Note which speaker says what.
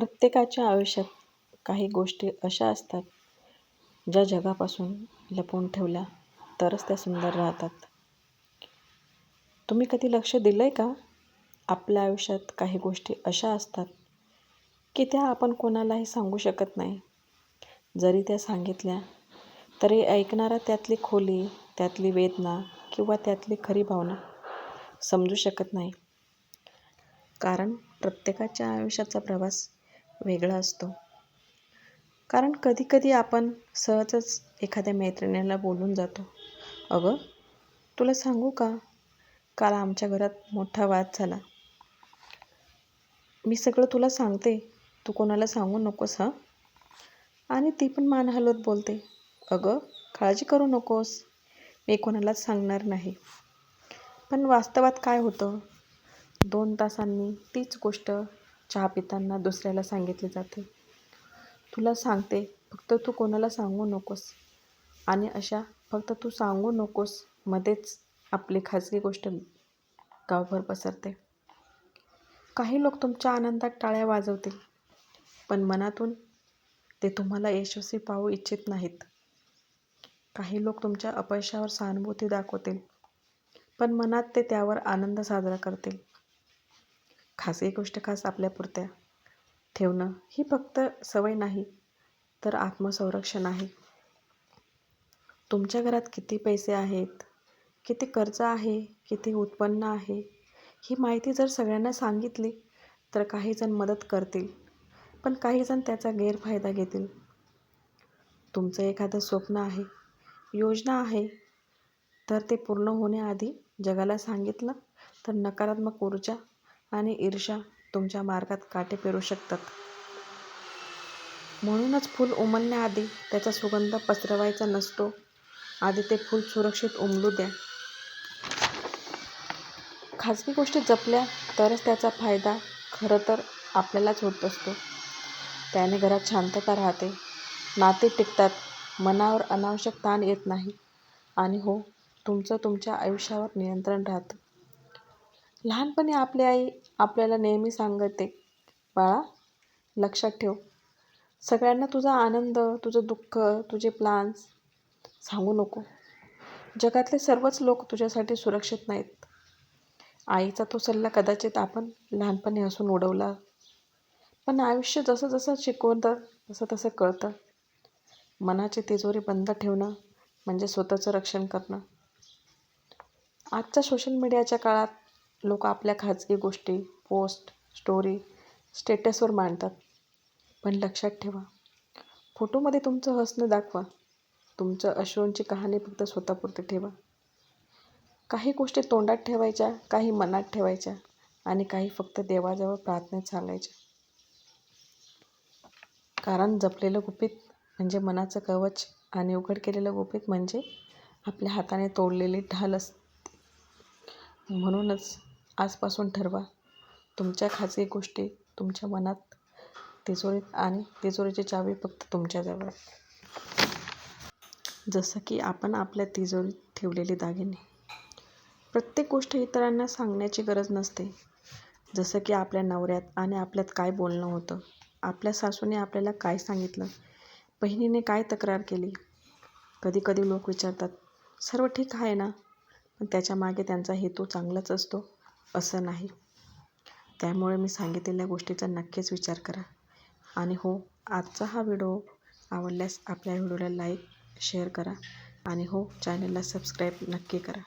Speaker 1: प्रत्येकाच्या आयुष्यात काही गोष्टी अशा असतात ज्या जगापासून लपवून ठेवल्या तरच त्या सुंदर राहतात. तुम्ही कधी लक्ष दिलं आहे का? आपल्या आयुष्यात काही गोष्टी अशा असतात की त्या आपण कोणालाही सांगू शकत नाही. जरी त्या सांगितल्या तरी ऐकणारा त्यातली खोली त्यातली वेदना किंवा त्यातली खरी भावना समजू शकत नाही. कारण प्रत्येकाच्या आयुष्याचा प्रवास वेगळा असतो. कारण कधीकधी आपण सहजच एखाद्या मैत्रिणीला बोलून जातो. अगं तुला सांगू का? काल आमच्या घरात मोठा वाद झाला. मी सगळं तुला सांगते. तू कोणाला सांगू नकोस हां? आणि ती पण मान हलवत बोलते. अगं काळजी करू नकोस. मी कोणालाच सांगणार नाही. पण वास्तवात काय होतं? दोन तासांनी तीच गोष्ट चहा पिताना दुसऱ्याला सांगितले जाते. तुला सांगते फक्त तू कोणाला सांगू नकोस. आणि अशा फक्त तू सांगू नकोस मध्येच आपली खाजगी गोष्ट गावभर पसरते. काही लोक तुमच्या आनंदात टाळ्या वाजवतील पण मनातून ते तुम्हाला यशस्वी पाहू इच्छित नाहीत. काही लोक तुमच्या अपयशावर सहानुभूती दाखवतील पण मनात ते त्यावर आनंद साजरा करतील. खासगी गोष्ट खास आपल्यापुरत्या ठेवणं ही फक्त सवय नाही तर आत्मसंरक्षण आहे. तुमच्या घरात किती पैसे आहेत किती कर्ज आहे किती उत्पन्न आहे ही माहिती जर सगळ्यांना सांगितली तर काहीजण मदत करतील पण काहीजण त्याचा गैरफायदा घेतील. तुमचं एखादं स्वप्न आहे योजना आहे तर ते पूर्ण होण्याआधी जगाला सांगितलं तर नकारात्मक ऊर्जा आणि ईर्षा तुमच्या मार्गात काटे पेरू शकतात. म्हणूनच फूल उमलण्याआधी त्याचा सुगंध पसरवायचा नसतो. आधी ते फूल सुरक्षित उमलू द्या. खाजगी गोष्टी जपल्या तरच त्याचा फायदा खरं तर आपल्यालाच होत असतो. त्याने घरात शांतता राहते. नाते टिकतात. मनावर अनावश्यक ताण येत नाही. आणि हो तुमचं तुमच्या आयुष्यावर नियंत्रण राहतं. लहानपणी आपली आई आपल्याला नेहमी सांगते बाळा लक्षात ठेव. सगळ्यांना तुझा आनंद तुझं दुःख तुझे प्लान्स सांगू नको. जगातले सर्वच लोक तुझ्यासाठी सुरक्षित नाहीत. आईचा तो सल्ला कदाचित आपण लहानपणी हसून उडवला. पण आयुष्य जसं जसं शिकवतं तसं तसं कळतं. मनाची तिजोरी बंद ठेवणं म्हणजे स्वतःचं रक्षण करणं. आजच्या सोशल मीडियाच्या काळात लोक आपल्या खाजगी गोष्टी पोस्ट स्टोरी स्टेटसवर मांडतात. पण लक्षात ठेवा फोटोमध्ये तुमचं हसणं दाखवा. तुमचं अश्रूंची कहाणी फक्त स्वतःपुरती ठेवा. काही गोष्टी तोंडात ठेवायच्या काही मनात ठेवायच्या आणि काही फक्त देवाजवळ प्रार्थनेत सांगायच्या. कारण जपलेलं गुपित म्हणजे मनाचं कवच आणि उघड केलेलं गुपित म्हणजे आपल्या हाताने तोडलेली ढाल असते. म्हणूनच आजपासून ठरवा. तुमच्या खाजगी गोष्टी तुमच्या मनात तिजोरीत आणि तिजोरीची चावी फक्त तुमच्याजवळ जसं की आपण आपल्या तिजोरीत ठेवलेली दागिने. प्रत्येक गोष्ट इतरांना सांगण्याची गरज नसते. जसं की आपल्या नवऱ्यात आणि आपल्यात काय बोलणं होतं? आपल्या सासूने आपल्याला काय सांगितलं? बहिणीने काय तक्रार केली? कधी कधी लोक विचारतात सर्व ठीक आहे ना? पण त्याच्यामागे त्यांचा हेतू चांगलाच असतो. असं नाही. त्यामुळे मी सांगितलेल्या गोष्टीचा नक्कीच विचार करा. आणि हो आजचा हा व्हिडिओ आवडल्यास आपल्या व्हिडिओला लाईक शेअर करा. आणि हो चॅनलला सबस्क्राईब नक्की करा.